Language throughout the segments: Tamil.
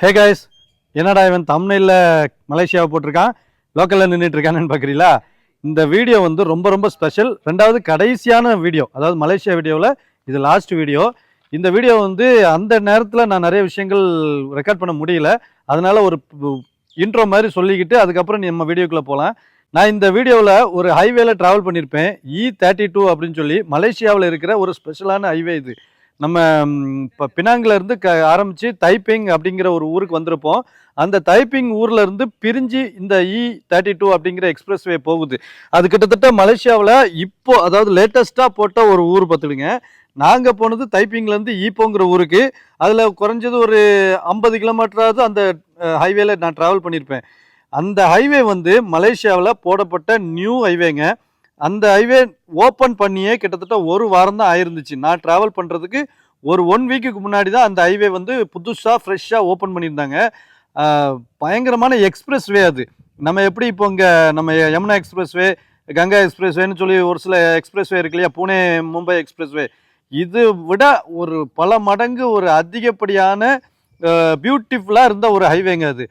ஹே கைஸ் என்னடா இவன் தமிழில் மலேசியாவை போட்டிருக்கான்? லோக்கலில் நின்றுட்டுருக்கானு பார்க்குறீங்களா இந்த வீடியோ வந்து ரொம்ப ரொம்ப ஸ்பெஷல் ரெண்டாவது கடைசியான வீடியோ அதாவது மலேசியா வீடியோவில் இது லாஸ்ட் வீடியோ இந்த வீடியோ வந்து அந்த நேரத்தில் நான் நிறைய விஷயங்கள் ரெக்கார்ட் பண்ண முடியல. அதனால் ஒரு இன்ட்ரோ மாதிரி சொல்லிக்கிட்டு அதுக்கப்புறம் நம்ம வீடியோக்குள்ளே போகலாம் நான் இந்த வீடியோவில் ஒரு ஹைவேல ட்ராவல் பண்ணியிருப்பேன் இ தேர்ட்டி டூ அப்படின்னு சொல்லி மலேசியாவில் இருக்கிற ஒரு ஸ்பெஷலான ஹைவே இது. நம்ம இப்போ பினாங்கில் இருந்து க ஆரம்பித்து தைப்பிங் அப்படிங்கிற ஒரு ஊருக்கு வந்திருப்போம். அந்த தைப்பிங் ஊரில் இருந்து பிரிஞ்சு இந்த இ தேர்ட்டி டூ அப்படிங்கிற எக்ஸ்பிரஸ் வே போகுது. அது கிட்டத்தட்ட மலேசியாவில் இப்போ அதாவது லேட்டஸ்ட்டாக போட்ட ஒரு ஊர் பார்த்துடுங்க நாங்கள் போனது தைப்பிங்லேருந்து ஈப்போங்கிற ஊருக்கு. அதில் குறைஞ்சது ஒரு ஐம்பது கிலோமீட்டராவது அந்த ஹைவேல நான் ட்ராவல் பண்ணியிருப்பேன் அந்த ஹைவே வந்து மலேசியாவில் போடப்பட்ட நியூ ஹைவேங்க அந்த ஹைவே ஓப்பன் பண்ணியே கிட்டத்தட்ட ஒரு வாரம் தான் ஆயிருந்துச்சு. நான் ட்ராவல் பண்ணுறதுக்கு ஒரு ஒன் வீக்குக்கு முன்னாடி தான் அந்த ஹைவே வந்து புதுசாக ஃப்ரெஷ்ஷாக ஓப்பன் பண்ணியிருந்தாங்க. பயங்கரமான எக்ஸ்பிரஸ் வே அது. நம்ம எப்படி இப்போ இங்கே நம்ம Yamuna expressway Ganga express வேன்னு சொல்லி ஒரு சில எக்ஸ்பிரஸ் வே இருக்கு இல்லையா? புனே மும்பை எக்ஸ்பிரஸ் வே இது விட ஒரு பல மடங்கு ஒரு அதிகப்படியான பியூட்டிஃபுல்லாக இருந்த ஒரு ஹைவேங்க அது.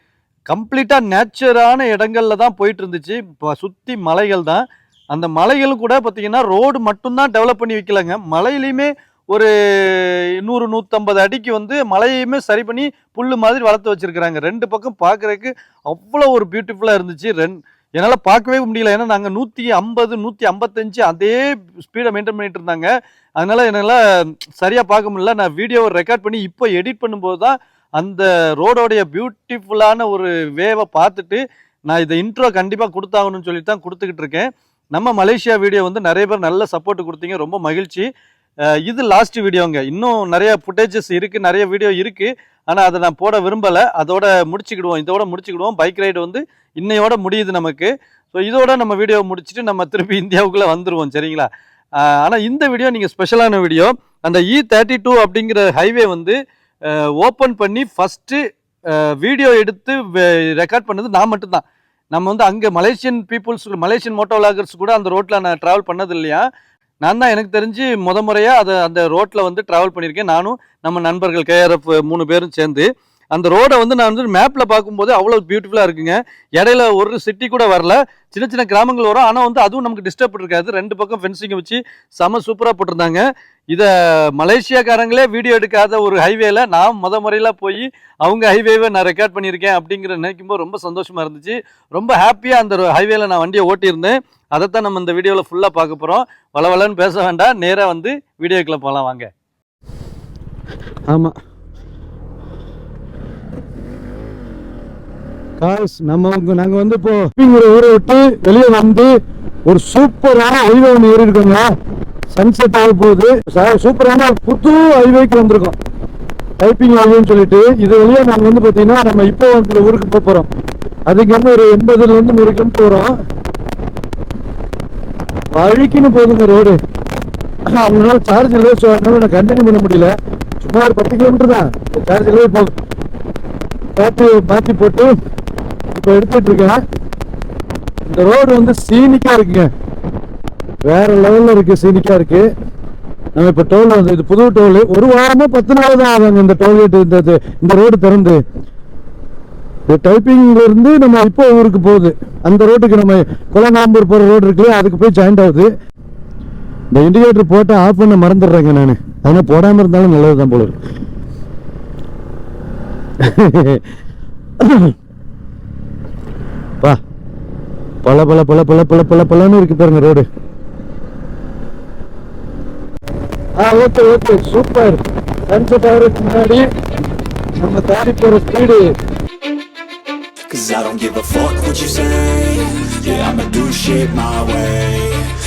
கம்ப்ளீட்டாக நேச்சரான இடங்களில் தான் போயிட்டு இருந்துச்சு. இப்போ சுற்றி மலைகள் தான் அந்த மலைகளும் கூட பார்த்தீங்கன்னா ரோடு மட்டும்தான் டெவலப் பண்ணி வைக்கலங்க. மலையிலையுமே ஒரு நூறு நூற்றம்பது அடிக்கு வந்து மலையுமே சரி பண்ணி புல் மாதிரி வளர்த்து வச்சிருக்கிறாங்க. ரெண்டு பக்கம் பார்க்குறதுக்கு அவ்வளோ ஒரு பியூட்டிஃபுல்லாக இருந்துச்சு. ரெண் என்னால் பார்க்கவே முடியல. ஏன்னா நாங்கள் நூற்றி ஐம்பது நூற்றி ஐம்பத்தஞ்சு அதே ஸ்பீடை மெயின்டைன் பண்ணிட்டு இருந்தாங்க. அதனால் என்னால் சரியாக பார்க்க முடியல. நான் வீடியோவை ரெக்கார்ட் பண்ணி இப்போ எடிட் பண்ணும்போது தான் அந்த ரோடோடைய பியூட்டிஃபுல்லான ஒரு வேவை பார்த்துட்டு நான் இதை இன்ட்ரோ கண்டிப்பாக கொடுத்தாகணும்னு சொல்லி தான் கொடுத்துக்கிட்டு இருக்கேன். நம்ம மலேசியா வீடியோ வந்து நிறைய பேர் நல்ல சப்போர்ட் கொடுத்தீங்க. ரொம்ப மகிழ்ச்சி. இது லாஸ்ட் வீடியோங்க இன்னும் நிறைய ஃபுட்டேஜஸ் இருக்குது நிறைய வீடியோ இருக்குது ஆனால் அதை நான் போட விரும்பலை. அதோட முடிச்சுக்கிடுவோம். இதோட முடிச்சுக்கிடுவோம். பைக் ரைடு வந்து இன்னையோட முடியுது நமக்கு. ஸோ இதோட நம்ம வீடியோ முடிச்சுட்டு நம்ம திருப்பி இந்தியாவுக்குள்ளே வந்துடுவோம் சரிங்களா? ஆனால் இந்த வீடியோ நீங்கள் ஸ்பெஷலான வீடியோ அந்த இ தேர்ட்டி டூ அப்படிங்கிற ஹைவே வந்து ஓப்பன் பண்ணி ஃபஸ்ட்டு வீடியோ எடுத்து ரெக்கார்ட் பண்ணது நான் மட்டும்தான். நம்ம வந்து அங்கே Malaysian peoples Malaysian moto vloggers கூட அந்த ரோட்டில் நான் ட்ராவல் பண்ணது இல்லையா நான் தான் எனக்கு தெரிஞ்சு முத முறையாக அதை அந்த ரோட்டில் வந்து ட்ராவல் பண்ணியிருக்கேன். நானும் நம்ம நண்பர்கள் கேஆர்எஃப் மூணு பேரும் சேர்ந்து. அந்த ரோடை வந்து நான் வந்து மேப்பில் பார்க்கும்போது அவ்வளோ பியூட்டிஃபுல்லாக இருக்குங்க. இடையில ஒரு சிட்டி கூட வரல. சின்ன சின்ன கிராமங்கள் வரும். ஆனால் வந்து அதுவும் நமக்கு டிஸ்டர்ப் இருக்காது ரெண்டு பக்கம் ஃபென்சிங் வச்சு செம சூப்பராக போட்டிருந்தாங்க. இதை மலேசியாக்காரங்களே வீடியோ எடுக்காத ஒரு ஹைவேல நான் முத முறையில் போய் அவங்க ஹைவேவை நான் ரெக்கார்ட் பண்ணியிருக்கேன் அப்படிங்கிற நினைக்கும்போது ரொம்ப சந்தோஷமாக இருந்துச்சு. ரொம்ப ஹாப்பியாக அந்த ஹைவேல நான் வண்டியை ஓட்டியிருந்தேன். அதைத்தான் நம்ம இந்த வீடியோவில் ஃபுல்லாக பார்க்க போகிறோம் வளவலன்னு பேச வேண்டாம். நேராக வந்து வீடியோக்குள்ளே போகலாம் வாங்க. ஆமாம் காஸ் நம்ம நாங்கள் வந்து இப்போ ஊரை விட்டு வெளியே வந்து ஒரு சூப்பரான ஹைவே ஒன்று ஏறி இருக்கோங்க. சன்செட் ஆக போகுது. சூப்பரான புது ஹைவேக்கு வந்திருக்கோம். டைப்பிங் ஹைவேன்னு சொல்லிட்டு இது வழியாக நாங்கள் வந்து பார்த்தீங்கன்னா நம்ம இப்போ வந்து ஊருக்கு போக போகிறோம் அதுக்கு வந்து ஒரு எண்பதுலேருந்து நூறு கிலோமீட்டர் போகிறோம் வழிக்குன்னு போகுதுங்க ரோடு அவங்களால சார்ஜ் இல்லை ஸோ அதனால நான் கண்டினியூ பண்ண முடியல. சும்மா ஒரு பத்து கிலோமீட்டர் தான். சார்ஜ் இல்லை போகும் பேட்டரி மாற்றி போட்டு இப்போ எடுத்துட்டு இருக்கேன் இந்த ரோடு வந்து சீனிக்கா இருக்குங்க. வேற லெவலில் இருக்கு சீனிக்கா இருக்கு. நம்ம இப்போ டோல் வந்து இது புது டோல் ஒரு வாரமா பத்து நாள் தான் ஆகுங்க இந்த டோல்கேட் இந்த இது- இந்த ரோடு திறந்து. இந்த டைப்பிங்ல இருந்து நம்ம இப்போ ஊருக்கு போகுது. அந்த ரோட்டுக்கு நம்ம குலநாம்பூர் போகிற ரோடு இருக்கு அதுக்கு போய் ஜாயிண்ட் ஆகுது. இந்த இண்டிகேட்டர் போட்டு ஆஃப் பண்ண மறந்துடுறேங்க நான். அதனால் போடாமல் இருந்தாலும் நல்லது தான் போல இருக்கு. பா பல பல பல பல பல பல பலன்னு இருக்கு பாருங்க ரோடு ஆ ஓகே ஓகே சூப்பர் சன்செட் ஆகிறதுக்கு முன்னாடி நம்ம தாண்டி போற speed Cause I don't give a fuck what you say Yeah, I'ma do shit my way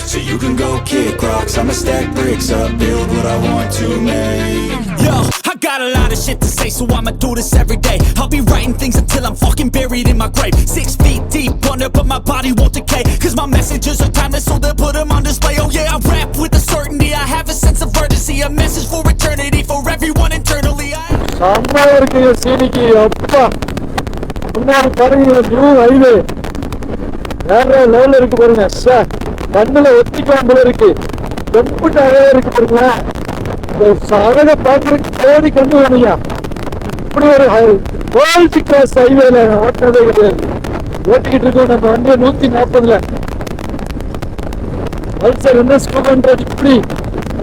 So you can go kick rocks I'ma stack bricks up, build what I want to make Yo, I got a lot of shit to say, so I'ma do this every day. I'll be writing things until I'm fucking buried in my grave. Six feet deep under, but my body won't decay. Cause my messages are timeless, so they'll put them on display. Oh yeah, I rap with a certainty, I have a sense of urgency. A message for eternity, for everyone internally. I... செம்மையா இருக்குங்க சீனிக்கு அப்பா முன்னாடி பாருங்க நியூ ஹைவே வேற லெவல்ல இருக்கு பாருங்க சார் கண்ணுல ஒத்திக்கலாம் போல இருக்கு எம்பிட்டு அழகா இருக்கு பாருங்களேன் சகல அழகை பார்க்கறதுக்கு தேடி கண்டு வேணுங்க இப்படி ஒரு வேர்ல்டு கிளாஸ் ஹைவேல ஓட்டினதே கிடையாது. ஓட்டிக்கிட்டு இருக்கோம் நம்ம வந்து நூத்தி நாற்பதுல பல்சர் என்ன ஸ்கூல் இப்படி?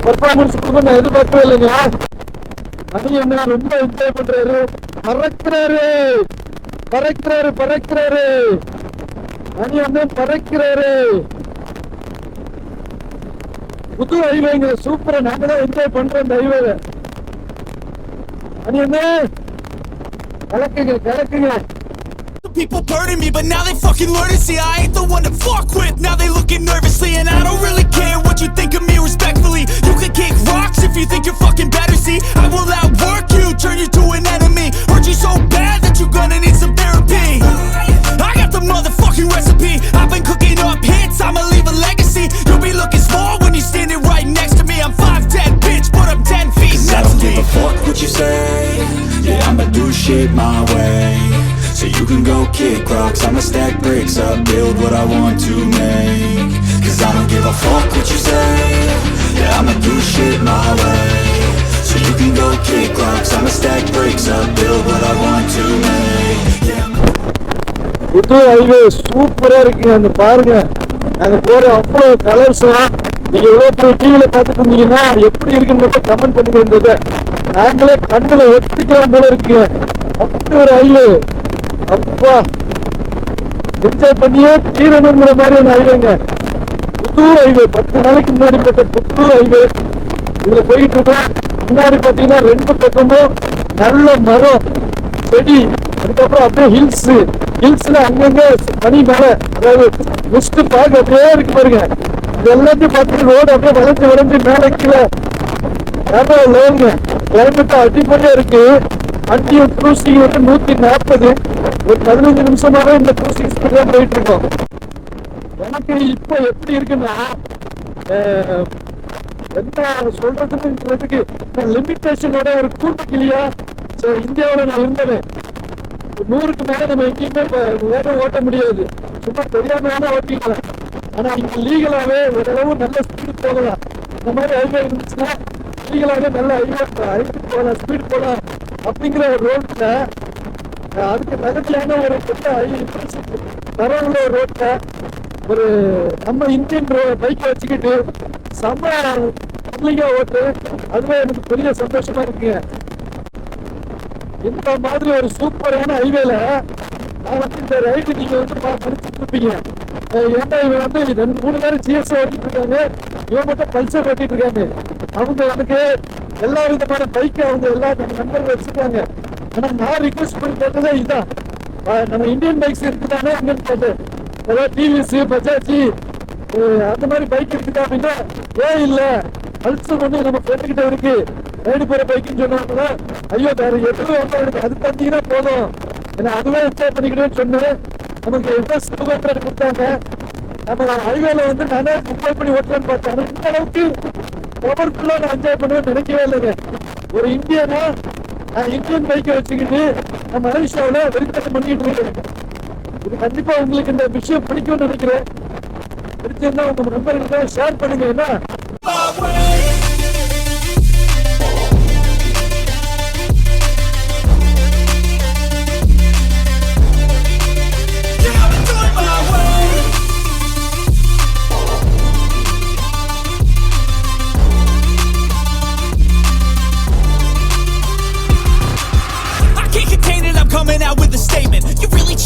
பர்ஃபார்மன்ஸ் கொடுக்க நான் எதிர்பார்க்கவே இல்லைங்க. அது என்ன ரொம்ப என்ஜாய் பண்றாரு. பறக்கிறாரு. பறக்கிறாரு பறக்கிறாரு. மணி வந்து பறக்கிறாரு. புது ஹைவேங்க சூப்பரா நாங்க தான் என்ஜாய் பண்றோம் இந்த ஹைவேல அது என்ன கலக்குங்க கலக்குங்க. People burning me, but now they fucking learn to see I ain't the one to fuck with. Now they looking nervously, and I don't really care what you think of me respectfully. You can kick rocks if you think you're fucking better. See, I will outwork you, turn you to an enemy. Hurt you so bad that you're gonna need some therapy. I got the motherfucking recipe. I've been cooking up hits, I'ma leave a legacy. You'll be looking small when you're standing right next to me. I'm 5'10, bitch, but I'm 10 feet Cause I don't give a fuck what you say Yeah, I'ma do shit my way So you can go kick rocks I'ma stack bricks up, build what I want to make Cause I don't give a fuck what you say Yeah, I'ma do shit my way So you can go kick rocks I'ma stack bricks up, build what I want to make Yeah, I'ma புது ஹைவே சூப்பரா இருக்குங்க அந்த பாருங்க நாங்க போற அவ்வளோ கலர்ஸும் நீங்க எவ்வளோ போய் டிவில பார்த்துட்டு இருந்தீங்கன்னா எப்படி இருக்குன்னு மட்டும் கமெண்ட் பண்ணி இருந்தது நாங்களே கண்ணுல ஒத்திக்கலாம் போல இருக்குங்க அப்படி ஒரு ஹைவே அப்பா. என்ஜாய் பண்ணியே தீரணுங்கிற மாதிரியான ஹைவேங்க புத்தூர் ஹைவே பத்து நாளைக்கு முன்னாடி போட்ட புத்தூர் ஹைவே இதுல போயிட்டு இருக்கோம். முன்னாடி பாத்தீங்கன்னா ரெண்டு பக்கமும் நல்ல மரம் செடி அதுக்கப்புறம் அப்படியே ஹில்ஸ் ஹில்ஸ்ல அங்கங்க பனி மலை அதாவது மிஸ்ட் பார்க்க அப்படியே இருக்கு பாருங்க. இது எல்லாத்தையும் பார்த்து ரோடு அப்படியே வளைஞ்சு வளைஞ்சு மேலே கீழே. லோங்க கிளைமேட் அடிப்படையா இருக்கு. வண்டியும் க்ரூசிங் வந்து நூத்தி நாற்பது. ஒரு பதினஞ்சு நிமிஷமாவே இந்த க்ரூசிங் ஸ்பீட்ல போயிட்டு இருக்கோம். எனக்கு இப்போ எப்படி இருக்குன்னா என்ன சொல்றதுக்கு லிமிட்டேஷனோட ஒரு கூட்டு கிளியா சரி இந்தியாவில் நான் இருந்தேன் நூறுக்கு மேல நம்ம எங்கேயுமே வேகம் ஓட்ட முடியாது. சும்மா தெரியாம வேணா ஓட்டிக்கலாம் ஆனா இங்க லீகலாவே ஓரளவு நல்ல ஸ்பீடு போகலாம். இந்த மாதிரி ஹைவே இருந்துச்சுன்னா லீகலாவே நல்ல ஹைவே ஹைவே போகலாம் ஸ்பீடு போகலாம். அப்படிங்கிற ஒரு ரோட்ல அதுக்கு தகுதியான ஒரு பெரிய தரவுள்ள ஒரு ரோட்ல ஒரு நம்ம இந்தியன் பைக்கை வச்சுக்கிட்டு செம்ம பப்ளிக்கா ஓட்டு. அதுவே எனக்கு பெரிய சந்தோஷமா இருக்குங்க. இந்த மாதிரி ஒரு சூப்பரான ஹைவேல நான் வந்து இந்த ரைடு நீங்க வந்து படிச்சுட்டு இருப்பீங்க. ஏன்னா இவன் வந்து ரெண்டு மூணு பேரும் ஜிஎஸ்ஓ ஓட்டிட்டு இருக்காங்க இவன் மட்டும் பல்சர் ஓட்டிட்டு இருக்காங்க அவங்க எனக்கு எல்லா விதமான பைக்கை அவங்க எல்லா நண்பர்கள் வச்சுருக்காங்க. ஆனால் நான் ரிக்வெஸ்ட் பண்ணி கேட்டதே இதுதான் நம்ம இந்தியன் பைக்ஸ் இருக்குதானே? இங்கன்னு கேட்டு ஏதாவது டிவிஎஸ் பஜாஜி அந்த மாதிரி பைக் இருக்குதா அப்படின்னா ஏன் இல்லை. அல்சர் வந்து நம்ம ஃப்ரெண்டு இருக்கு. ரைடு போற பைக்குன்னு சொன்னாங்கன்னா ஐயோ வேற எதுவும் வேண்டாம் அது பார்த்தீங்கன்னா போதும். ஏன்னா அதுவே என்ஜாய் பண்ணிக்கிட்டேன்னு சொன்னேன். நமக்கு எவ்வளோ சுகத்தில் கொடுத்தாங்க. நம்ம ஹைவேல வந்து நானே என்ஜாய் பண்ணி ஓட்டலான்னு பார்த்தேன். இந்த அளவுக்கு பவர்ஃபுல்லா நான் என்ஜாய் பண்ணுவேன் நினைக்கவே இல்லைங்க. ஒரு இந்தியனா நான் இந்தியன் பைக்கை வச்சுக்கிட்டு நான் மலேசியாவில் வெறித்தனம் பண்ணிட்டு இருக்கேன். இது கண்டிப்பா உங்களுக்கு இந்த விஷயம் பிடிக்கும்னு நினைக்கிறேன். பிடிச்சிருந்தா உங்க நண்பர்களுக்கு ஷேர் பண்ணுங்க. என்ன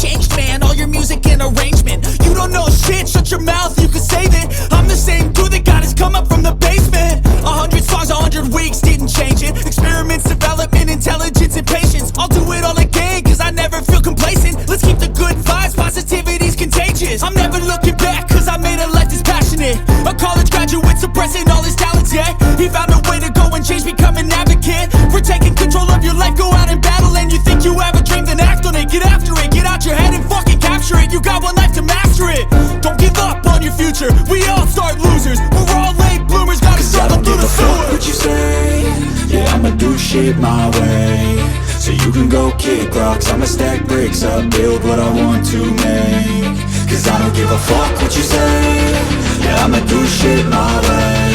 changed, man, all your music and arrangement. You don't know shit, shut your mouth, you can save it. I'm the same dude that got his come up from the basement. A hundred songs, a hundred weeks, didn't change it. Experiments, development, intelligence, and patience. I'll do it all again, cause I never feel complacent. Let's keep the good vibes, positivity's contagious. I'm never looking back, cause I made a life that's passionate. A college graduate suppressing all his talents, yeah. He found a way future. We all start losers. We're all late bloomers, gotta Cause I struggle don't through give the a fuck sewer. what you say Yeah, I'ma do shit my way So you can go kick rocks I'ma stack bricks up, build what I want to make Cause I don't give a fuck what you say Yeah, I'ma do shit my way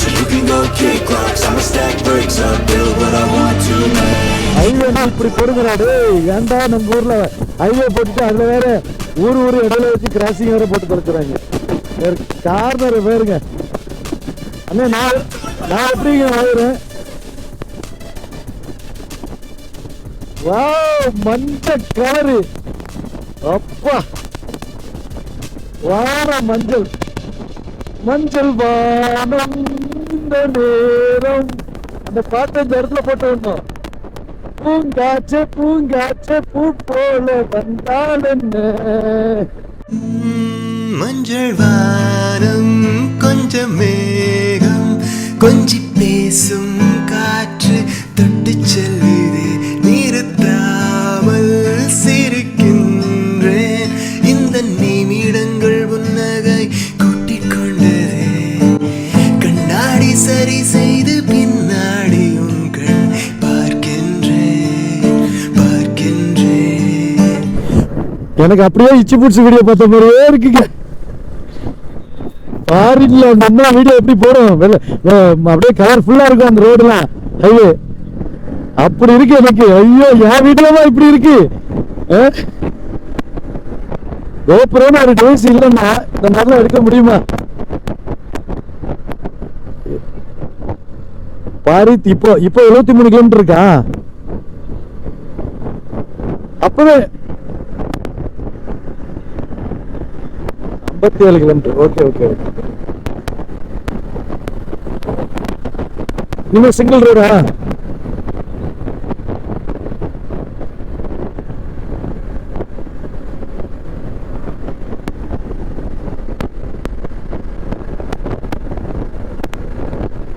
So you can go kick rocks I'ma stack bricks up, build what I want to make ஹைவேனா இப்படி போடுங்கடா டேய் ஏன்டா நம்ம ஊர்ல ஹைவே போட்டுட்டு அதுல வேற ஊர் ஊர் இடையில வச்சு கிராசிங் வேற போட்டு வேற கார்னர் வேறுங்க. அண்ணா நான் நான் எப்படிங்க வாங்குறேன்? வாவ் மஞ்ச கலரு. அப்பா. வார மஞ்சள். மஞ்சள் வானம் இந்த நேரம். அந்த பாட்டு இந்த இடத்துல போட்டு வந்தோம் பூங்காச்சே பூங்காச்சே பூ போல வந்தால் என்ன? மஞ்சள் வாரம் கொஞ்சம் மேகம் கொஞ்சி பேசும் காற்று தொட்டு செல்லுது நிறுத்தாமல் சிரிக்கின்றேன். இந்த நிமிடங்கள் புன்னகை கூட்டிக் கொண்டது. கண்ணாடி சரி செய்து பின்னாடி உங்கள் பார்க்கின்றேன் பார்க்கின்றேன். எனக்கு அப்படியே இச்சி பிடிச்ச வீடியோ பார்த்த மாதிரியே இருக்குங்க. ஃபாரின்ல அந்த வீடியோ எப்படி போடும் அப்படியே கலர்ஃபுல்லா இருக்கும் அந்த ரோடுலாம் ஹைவே அப்படி இருக்கு எனக்கு. ஐயோ என் வீட்டுலதான் இப்படி இருக்கு. கோபுரம் ஒரு டேஸ் இல்லைன்னா இந்த மாதிரிலாம் எடுக்க முடியுமா? பாரி இப்போ இப்போ எழுபத்தி மூணு கிலோமீட்டர் இருக்கா? அப்பவே முப்பத்தி ஏழு கிலோமீட்டர் ஓகே ஓகே ஓகே நீங்க சிங்கிள் ரோடா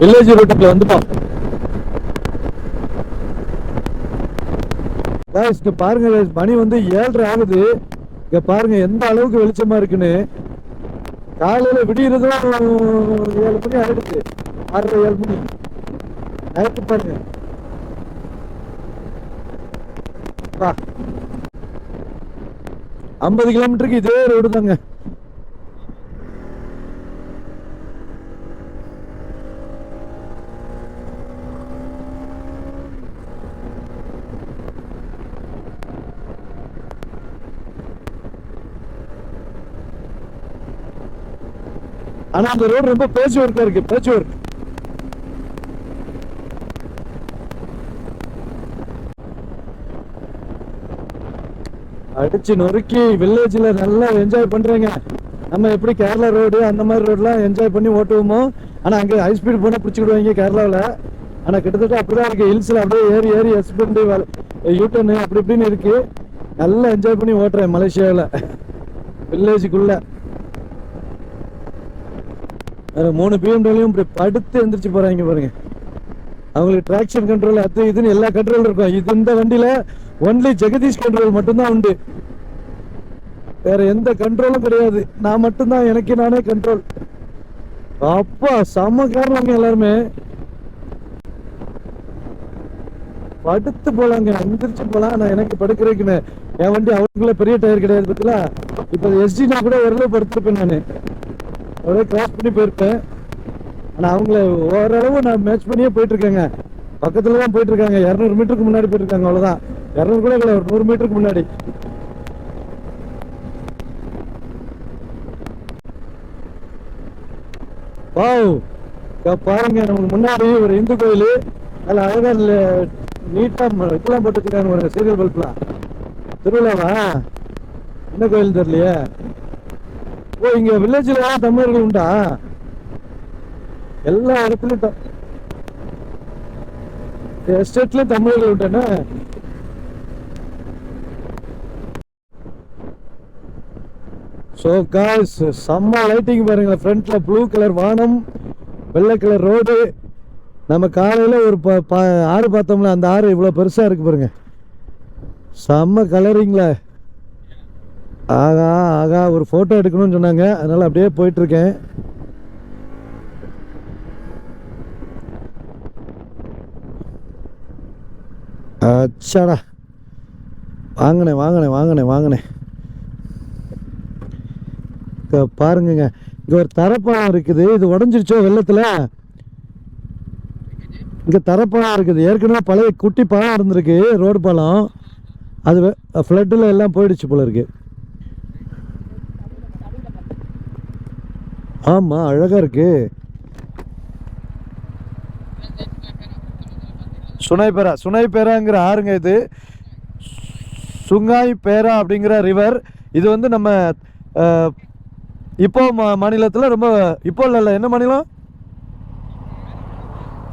வில்லேஜ் ரோட்டுக்குள்ள வந்துப்பா பாருங்க. மணி வந்து ஏழரை ஆகுது. இங்க பாருங்க எந்த அளவுக்கு வெளிச்சமா இருக்குன்னு. காலையில விடியறதும் ஏழு மணி ஆயிடுச்சு. ஆறரை ஏழு மணி. நைட்டு பாருங்க. ஐம்பது கிலோமீட்டருக்கு இதே ரோடு தாங்க. ஆனா அந்த ரோடு ரொம்ப பேச்சு ஒர்க்கா இருக்கு பேச்சு ஒர்க் அடிச்சு நொறுக்கி வில்லேஜ்ல நல்லா என்ஜாய் பண்றீங்க. நம்ம எப்படி கேரளா ரோடு அந்த மாதிரி ரோடுலாம் என்ஜாய் பண்ணி ஓட்டுவோமோ? ஆனா அங்க ஹை ஸ்பீட் போனா பிடிச்சிக்கிடுவாங்க கேரளாவில். ஆனா கிட்டத்தட்ட அப்படிதான் இருக்கு. ஹில்ஸ்ல அப்படியே ஏறி ஏறி ஹஸ்பண்ட் யூட்டர்னு அப்படி இப்படின்னு இருக்கு. நல்லா என்ஜாய் பண்ணி ஓட்டுறேன் மலேசியாவில். வில்லேஜுக்குள்ள வேற மூணு பிஎம்டபிள்யூ இப்படி படுத்து எந்திரிச்சு போறாங்க பாருங்க. அவங்களுக்கு ட்ராக்ஷன் கண்ட்ரோல் அது இதுன்னு எல்லா கண்ட்ரோல் இருக்கும். இது இந்த வண்டியில ஒன்லி ஜெகதீஷ் கண்ட்ரோல் மட்டும்தான் உண்டு. வேற எந்த கண்ட்ரோலும் கிடையாது. நான் மட்டும்தான் எனக்கு நானே கண்ட்ரோல் அப்பா செம்ம காரணங்க எல்லாருமே. படுத்து போலாங்க. எந்திரிச்சு போலாம். நான் எனக்கு படுக்கிறதுக்குன்னு என் வண்டி அவருக்குள்ள பெரிய டயர் கிடையாது பத்தில இப்ப எஸ்டினா கூட ஓரளவு படுத்திருப்பேன் நானு. ஒரே கிராஸ் பண்ணி போயிருப்பேன். ஆனா அவங்கள ஓரளவு நான் மேட்ச் பண்ணியே போயிட்டு இருக்கேங்க பக்கத்துல தான் போயிட்டு இருக்காங்க இரநூறு மீட்டருக்கு முன்னாடி போயிட்டு அவ்வளோதான் அவ்வளவுதான். இரநூறு கூட இல்லை ஒரு நூறு மீட்டருக்கு முன்னாடி. வாவ். பாருங்க நமக்கு முன்னாடி ஒரு இந்து கோயில். அதில் அழகாக நீட்டாக நீட்டா இதெல்லாம் போட்டு ஒரு சீரியல் பல்ப்லாம் திருவிழாவா? என்ன கோயில் தெரியலையே? ஓ இங்க வில்லேஜ்ல தமிழர்கள் உண்டா? எல்லா இடத்துலயும் எஸ்டேட்லயும் தமிழர்கள் உண்டானே ஸோ காய்ஸ் செம்ம லைட்டிங் பாருங்களேன் ஃப்ரண்ட்ல ப்ளூ கலர் வானம் வெள்ளை கலர் ரோடு நம்ம காலையில் ஒரு ப ப- ஆறு பார்த்தோம்ல அந்த ஆறு இவ்வளோ பெருசாக இருக்கு பாருங்க. செம்ம கலரிங்களா ஆகா ஆகா ஒரு ஃபோட்டோ எடுக்கணும்னு சொன்னாங்க. அதனால் அப்படியே போயிட்டுருக்கேன். அச்சாடா. வாங்கினேன் வாங்கினேன் வாங்கினேன் வாங்கினேன். இங்க பாருங்கங்க. இங்கே ஒரு தரப்பாலம் இருக்குது. இது உடஞ்சிருச்சோ வெள்ளத்தில்? இங்கே தரப்பாலம் இருக்குது. ஏற்கனவே பழைய குட்டி பாலம் இருந்திருக்கு. ரோடு பாலம் அது ஃப்ளட்டில் எல்லாம் போயிடுச்சு போல இருக்குது ஆமாம் அழகாக இருக்கு. சுனைபேரா சுனைபேராங்கிற ஆறுங்க இது. சுங்காய் பேரா அப்படிங்கிற ரிவர் இது வந்து நம்ம இப்போ மா மாநிலத்தில் ரொம்ப இப்போ இல்லை என்ன மாநிலம்?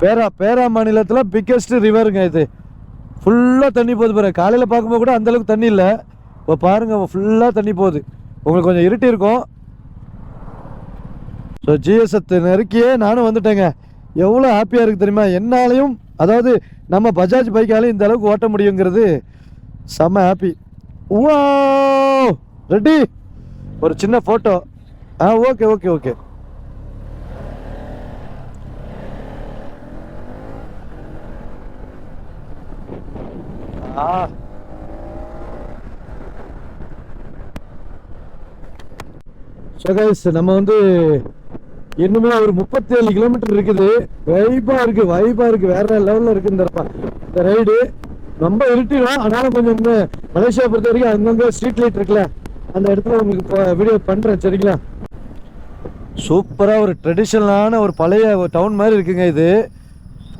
பேரா பேரா மாநிலத்தில் பிக்கெஸ்ட் ரிவருங்க இது. ஃபுல்லாக தண்ணி போகுது பாரு. காலையில் பார்க்கும்போது கூட அந்தளவுக்கு தண்ணி இல்லை. இப்போ பாருங்கள் ஃபுல்லாக தண்ணி போகுது. உங்களுக்கு கொஞ்சம் இருட்டி இருக்கும். ஸோ ஜிஎஸ்எத்தை நெருக்கியே நானும் வந்துட்டேங்க. எவ்வளோ ஹாப்பியாக இருக்குது தெரியுமா? என்னாலையும் அதாவது நம்ம பஜாஜ் பைக்காலையும் இந்த அளவுக்கு ஓட்ட முடியுங்கிறது செம்ம ஹாப்பி ஓ ரெடி ஒரு சின்ன photo ah okay okay okay ah. So guys நம்ம வந்து இன்னுமே ஒரு முப்பத்தி ஏழு கிலோமீட்டர் இருக்குது வைப்பா இருக்கு வைப்பா இருக்கு. வேற லெவல்ல இருக்கு இந்த ரைடு ரொம்ப இருட்டிடும் ஆனாலும் கொஞ்சம் இந்த மலேசியா பொறுத்த வரைக்கும் அங்கங்க ஸ்ட்ரீட் லைட் இருக்குல்ல அந்த இடத்துல உங்களுக்கு வீடியோ பண்றேன். சரிங்களா? சூப்பராக ஒரு ட்ரெடிஷ்னலான ஒரு பழைய டவுன் மாதிரி இருக்குங்க இது.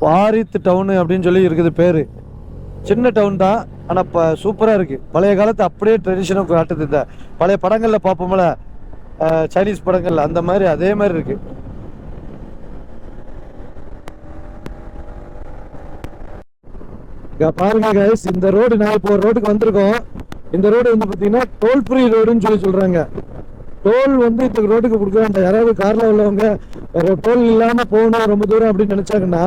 பாரித்து டவுனு அப்படின்னு சொல்லி இருக்குது பேர். சின்ன டவுன் தான் ஆனால் இப்போ சூப்பராக இருக்குது பழைய காலத்து அப்படியே ட்ரெடிஷனாக காட்டுது இந்த. பழைய படங்களில் பார்ப்போம்ல சைனீஸ் படங்கள்ல அந்த மாதிரி அதே மாதிரி இருக்கு. பாருங்க இந்த ரோடு நான் இப்போ ஒரு ரோடுக்கு வந்திருக்கோம். இந்த ரோடு வந்து பார்த்தீங்கன்னா டோல் ஃப்ரீ ரோடுன்னு சொல்லி சொல்றாங்க. டோல் வந்து இந்த ரோட்டுக்கு கொடுக்க வேண்டாம் யாராவது கார்ல உள்ளவங்க வேற டோல் இல்லாம போகணும் ரொம்ப தூரம் அப்படின்னு நினைச்சாங்கன்னா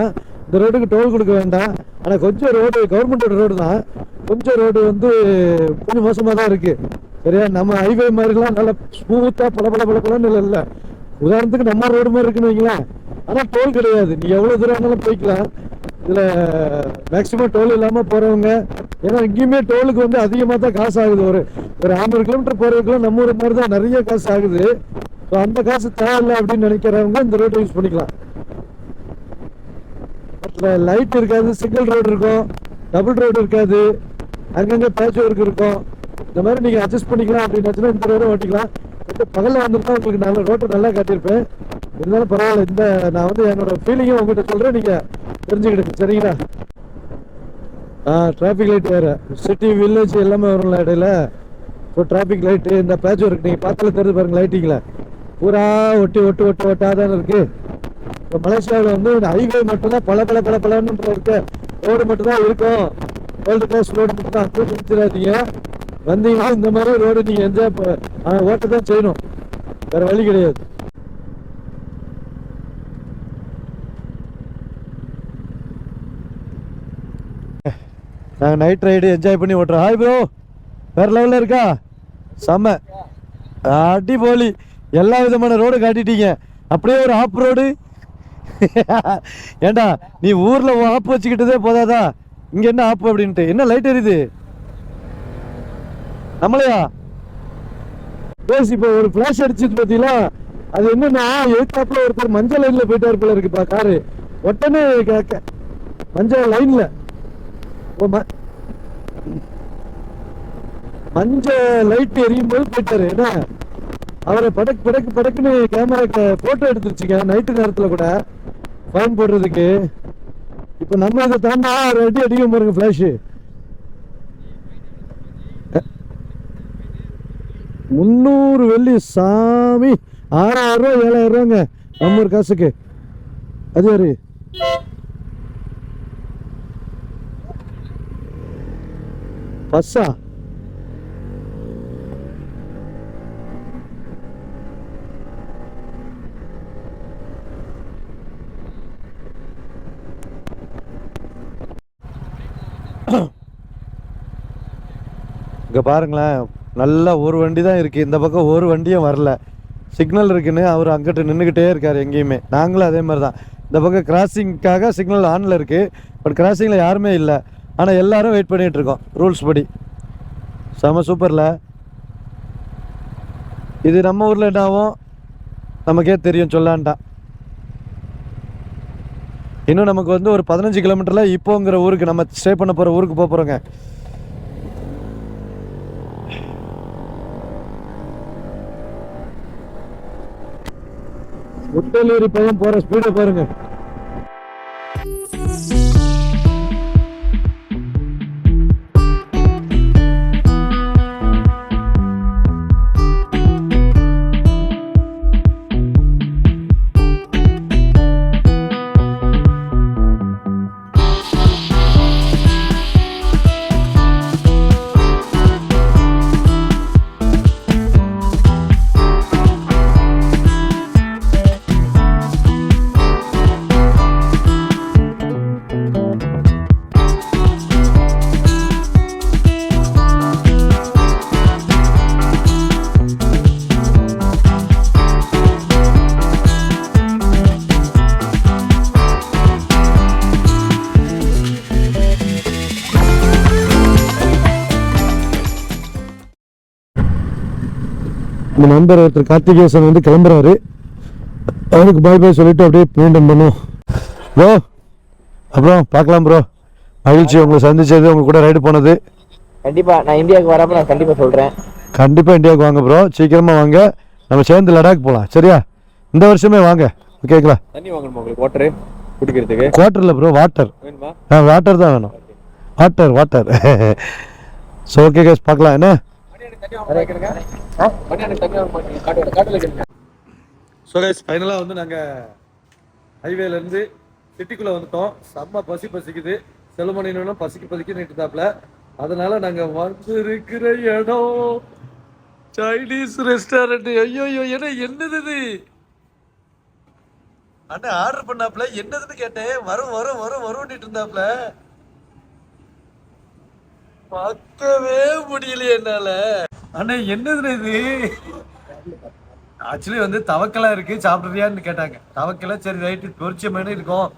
இந்த ரோட்டுக்கு டோல் கொடுக்க வேண்டாம். ஆனா கொஞ்சம் ரோடு கவர்மெண்டோட ரோடு தான். கொஞ்சம் ரோடு வந்து கொஞ்சம் மோசமா தான் இருக்கு. சரியா நம்ம ஹைவே மாதிரிலாம் நல்லா ஸ்மூத்தாக பல பல பல பலன்னு இல்லை இல்லை. உதாரணத்துக்கு நம்ம ரோடு மாதிரி இருக்குன்னு வைங்களேன். ஆனால் டோல் கிடையாது. நீ எவ்வளோ தூரம் வேணாலும் போய்க்கலாம். இதில் மேக்ஸிமம் டோல் இல்லாமல் போகிறவங்க ஏன்னா இங்கேயுமே டோலுக்கு வந்து அதிகமாக தான் காசு ஆகுது. ஒரு ஒரு ஐம்பது கிலோமீட்டர் போறதுக்குலாம் நம்ம ஊர் மாதிரி தான் நிறைய காசு ஆகுது. ஸோ அந்த காசு தேவையில்லை அப்படின்னு நினைக்கிறவங்க இந்த ரோட்டை யூஸ் பண்ணிக்கலாம். லைட் இருக்காது சிங்கிள் ரோடு இருக்கும். டபுள் ரோடு இருக்காது. அங்கங்கே பேட்ச் ஒர்க் இருக்கும். இந்த மாதிரி நீங்கள் அட்ஜஸ்ட் பண்ணிக்கலாம் அப்படின்னு இந்த ரோடு ஓட்டிக்கலாம். இந்த பகலில் வந்திருந்தா உங்களுக்கு நல்ல ரோட்டை நல்லா காட்டியிருப்பேன். இருந்தாலும் பரவாயில்ல இந்த நான் வந்து என்னோட ஃபீலிங்கும் உங்கள்கிட்ட சொல்கிறேன் நீங்கள் தெரிஞ்சுக்கிடுங்க சரிங்களா? ஆ டிராஃபிக் லைட் வேறு. சிட்டி வில்லேஜ் எல்லாமே வரும்ல இடையில. ஸோ டிராஃபிக் லைட்டு இந்த பேட்ச் ஒர்க் நீங்கள் பார்த்தாலே தெரிஞ்சு பாருங்கள் லைட்டிங்கில் பூரா ஒட்டி ஒட்டு ஒட்டு ஒட்டாக தானே இருக்குது இப்போ மலேசியாவில் வந்து ஹைவே மட்டும்தான் பல பல பல பலன்னு இருக்க. ரோடு மட்டும்தான் இருக்கும். வேர்ல்டு கிளாஸ் ரோடு மட்டும்தான். அங்கே வந்தீங்கன்னா இந்த மாதிரி ரோடு நீங்கள் என்ஜாய் ஓட்ட தான் செய்யணும். வேறு வழி கிடையாது. நாங்கள் நைட் ரைடு என்ஜாய் பண்ணி ஓட்டுறோம். ஹாய் ப்ரோ வேற லெவலில் இருக்கா? செம்ம. அடிபோலி எல்லா விதமான ரோடு காட்டிட்டீங்க. அப்படியே ஒரு ஆப் ரோடு ஏண்டா நீ ஊரில் ஆப் வச்சுக்கிட்டதே போதாதா? இங்கே என்ன ஆப் அப்படின்ட்டு? என்ன லைட் எரியுது? நம்மளையா பேசி இப்போ ஒரு ஃப்ளாஷ் அடிச்சது பார்த்தீங்களா அது என்னன்னா எழுத்தாப்புல ஒருத்தர் மஞ்சள் லைன்ல போயிட்டாரு போல இருக்குப்பா காரு. உடனே கேட்க மஞ்சள் லைன்ல ஓ, மஞ்சள் லைட் எரியும் போது போயிட்டாரு. என்ன? அவரை படக்கு படக்கு படக்குன்னு கேமரா போட்டோ எடுத்துருச்சுங்க நைட்டு நேரத்தில் கூட. ஃபைன் போடுறதுக்கு. இப்போ நம்ம அதை தாண்டா ஒரு அடி அடிக்கும் பாருங்க ஃப்ளாஷு முந்நூறு வெள்ளி. சாமி. ஆறாயிரம் ரூபா ஏழாயிரம் ரூபாங்க நம்ம ஒரு காசுக்கு. அது யாரு? பஸ்ஸா? இங்கே பாருங்களேன். நல்லா ஒரு வண்டி தான் இருக்குது இந்த பக்கம் ஒரு வண்டியும் வரல. சிக்னல் இருக்குன்னு அவர் அங்கிட்டு நின்றுக்கிட்டே இருக்கார் எங்கேயுமே. நாங்களும் அதே மாதிரி தான். இந்த பக்கம் கிராசிங்க்காக சிக்னல் ஆனில் இருக்குது பட் கிராசிங்கில் யாருமே இல்லை. ஆனால் எல்லாரும் வெயிட் பண்ணிகிட்ருக்கோம் ரூல்ஸ் படி. செம சூப்பரில் இது நம்ம ஊரில் என்ன ஆகும் நமக்கே தெரியும் சொல்லான்ட்டான் இன்னும் நமக்கு வந்து ஒரு பதினஞ்சு கிலோமீட்டரில் இப்போங்கிற ஊருக்கு நம்ம ஸ்டே பண்ண போகிற ஊருக்கு போக போகிறோங்க முட்டலூரி பையன் போற ஸ்பீடை பாருங்க. நண்பர் ஒருத்தர் கார்த்திகேசன் வந்து கிளம்புறாரு. அவருக்கு பாய் பாய் சொல்லிட்டு அப்படியே மெயின்டைன் பண்ணுவோம் ப்ரோ அப்புறம் பார்க்கலாம் ப்ரோ மகிழ்ச்சி உங்களை சந்திச்சது உங்க கூட ரைடு போனது. கண்டிப்பா நான் இந்தியாவுக்கு வரப்ப நான் கண்டிப்பா சொல்றேன். கண்டிப்பாக இந்தியாவுக்கு வாங்க ப்ரோ சீக்கிரமாக வாங்க. நம்ம சேர்ந்து லடாக் போகலாம் சரியா? இந்த வருஷமே வாங்க. ஓகேங்களா தண்ணி வாங்கணுமா உங்களுக்கு? வாட்டரு குடிக்கிறதுக்கு? குவார்ட்டரில் ப்ரோ வாட்டர் வேணுமா? ஆ வாட்டர் தான் வேணும். Water water so okay gas பார்க்கலாம். என்ன? ஸோ கைஸ் ஃபைனலாக வந்து நாங்கள் ஹைவேலேருந்து சிட்டிக்குள்ளே வந்துட்டோம். செம்ம பசி பசிக்குது. செல்லுமணினும் பசிக்கு பசிக்கு நிட்டுதாப்புல அதனால நாங்கள் வந்திருக்கிற இடம் சைனீஸ் ரெஸ்டாரண்ட் ஐயோ ஐயோ என்ன என்னது இது? அண்ணன் ஆர்டர் பண்ணாப்ல. என்னதுன்னு கேட்டேன். வரும் வரும் வரும் வரும்னுட்டு இருந்தாப்ல. பார்க்கவே முடியலையே என்னால. அண்ணே என்னதுண்ணே இது? ஆக்சுவலி வந்து தவக்கலா இருக்கு சாப்பிட்றியான்னு கேட்டாங்க. தவக்கல சரி ரைட்டு பொரிச்ச மாதிரி இருக்கும்.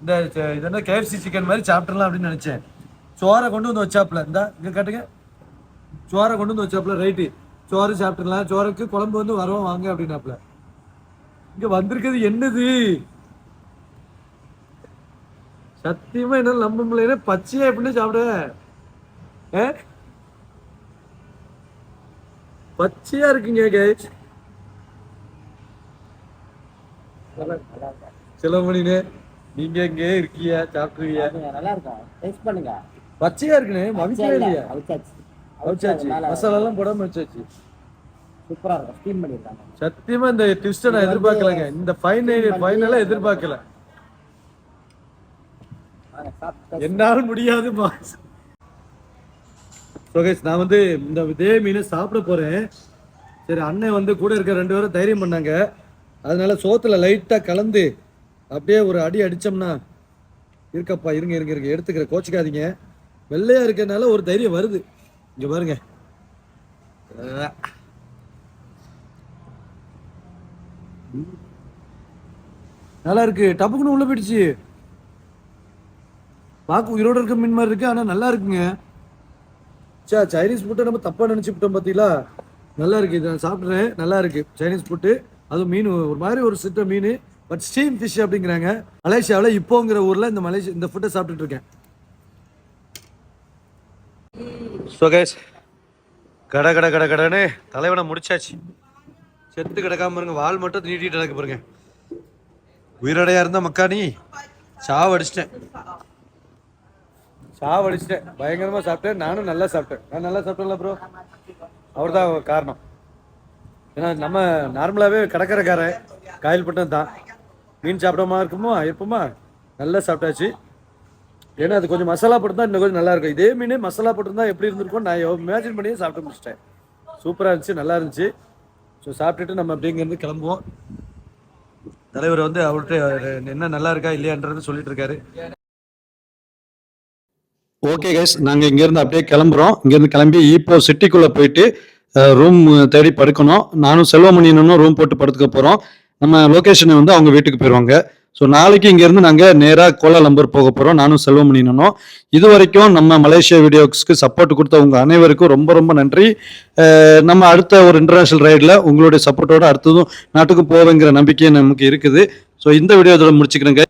இந்த இது என்ன கேஎஃப்சி சிக்கன் மாதிரி சாப்பிட்றலாம் அப்படின்னு நினைச்சேன். சோறை கொண்டு வந்து வச்சாப்புல. இந்தா இங்க கேட்டுங்க. சோறை கொண்டு வந்து வச்சாப்புல ரைட்டு சோறு சாப்பிட்டுலாம் சோறுக்கு குழம்பு வந்து வரவும் வாங்க அப்படின்னாப்புல. இங்க வந்திருக்கிறது என்னது? சத்தியமா என்ன நம்ப முடியல பச்சையா எப்படின்னு சாப்பிட ஏ பச்சையா இருக்குங்க கைஸ் சிலமணினே நீங்க எங்க இருக்கீங்க சாப்பிட்டுருவீங்க நல்லா இருக்கும் டேஸ்ட் பண்ணுங்க. பச்சையா இருக்குண்ணே மகிழ்ச்சியா இல்லையா? அவிச்சாச்சு. வச்சாச்சு மசாலா எல்லாம் போடாம வச்சாச்சு சூப்பரா இருக்கும். ஸ்டீம் பண்ணிருக்காங்க சத்தியமா இந்த ட்விஸ்ட நான் எதிர்பார்க்கலங்க. இந்த ஃபைனல் ஃபைனலா எதிர்பார்க்கல. என்னால் முடியாது மாஸ் ஸோ நான் வந்து இந்த இதே மீன் சாப்பிட போகிறேன் சரி அண்ணன் வந்து கூட இருக்க ரெண்டு பேரும் தைரியம் பண்ணாங்க. அதனால சோத்துல லைட்டாக கலந்து அப்படியே ஒரு அடி அடித்தோம்னா இருக்கப்பா இருங்க இருங்க இருங்க எடுத்துக்கிற கோச்சிக்காதீங்க. வெள்ளையாக இருக்கறனால ஒரு தைரியம் வருது. இங்கே பாருங்க. நல்லா இருக்கு. டப்புக்குன்னு உள்ள போயிடுச்சு. பார்க்க உயிரோடு இருக்க மீன் மாதிரி இருக்கு ஆனால் நல்லா இருக்குங்க. சே சைனீஸ் ஃபுட்டை நம்ம தப்பா நினச்சிக்கிட்டோம் பார்த்தீங்களா நல்லா இருக்கு இது நான் சாப்பிட்றேன். நல்லா இருக்கு. சைனீஸ் ஃபுட்டு அதுவும் மீன் ஒரு மாதிரி ஒரு சிட்ட மீன் பட் ஸ்டீம் ஃபிஷ் அப்படிங்கிறாங்க. மலேசியாவில் இப்போங்கிற ஊர்ல இந்த மலேசியா இந்த ஃபுட்டை சாப்பிட்டுட்டு இருக்கேன். ஸோ கைஸ் கட கட கட கடன்னு தலைவனை முடிச்சாச்சு. செத்து கிடக்காம இருங்க வால் மட்டும் நீட்டிட்டு கிடக்க பாருங்க. உயிரடையா இருந்தா மக்கா நீ? சாவடிச்சிட்டேன். சாவடிச்சிட்டேன். பயங்கரமாக சாப்பிட்டேன். நானும் நல்லா சாப்பிட்டேன். நான் நல்லா சாப்பிட்டேன்ல ப்ரோ அவர் தான் காரணம். ஏன்னா நம்ம நார்மலாகவே கடற்கரைக்காரன் காயல்பட்டம் தான். மீன் சாப்பிடாம இருக்குமோ இருப்போமா நல்லா சாப்பிட்டாச்சு. ஏன்னா அது கொஞ்சம் மசாலா போட்டு தான் இன்னும் கொஞ்சம் நல்லா இருக்கும். இதே மீன் மசாலா போட்டிருந்தா எப்படி இருந்திருக்கும் நான் இமேஜின் பண்ணியே சாப்பிட்டு முடிச்சிட்டேன். சூப்பராக இருந்துச்சு நல்லா இருந்துச்சு. ஸோ சாப்பிட்டுட்டு நம்ம அப்படிங்கிறது கிளம்புவோம். தலைவர் வந்து அவர்கிட்ட என்ன நல்லா இருக்கா இல்லையான்றது சொல்லிட்டு இருக்காரு. ஓகே கைஸ் நாங்கள் இங்கேருந்து அப்படியே கிளம்புறோம். இங்கேருந்து கிளம்பி இப்போ சிட்டிக்குள்ளே போயிட்டு ரூம் தேடி படுக்கணும். நானும் செல்வமணியனும் ரூம் போட்டு படுத்துக்க போகிறோம் நம்ம லொக்கேஷனை வந்து அவங்க வீட்டுக்கு போயிடுவாங்க ஸோ நாளைக்கு இங்கேருந்து நாங்கள் நேராக கோலாலம்பூர் போக போகிறோம் நானும் செல்வமணியனும். இது வரைக்கும் நம்ம மலேசியா வீடியோஸ்க்கு சப்போர்ட் கொடுத்த உங்கள் அனைவருக்கும் ரொம்ப ரொம்ப நன்றி. நம்ம அடுத்த ஒரு இன்டர்நேஷனல் ரைடில் உங்களுடைய சப்போர்ட்டோட அடுத்ததும் நாட்டுக்கு போவேங்கிற நம்பிக்கை நமக்கு இருக்குது. ஸோ இந்த வீடியோ இதோட முடிச்சுக்கிறேங்க.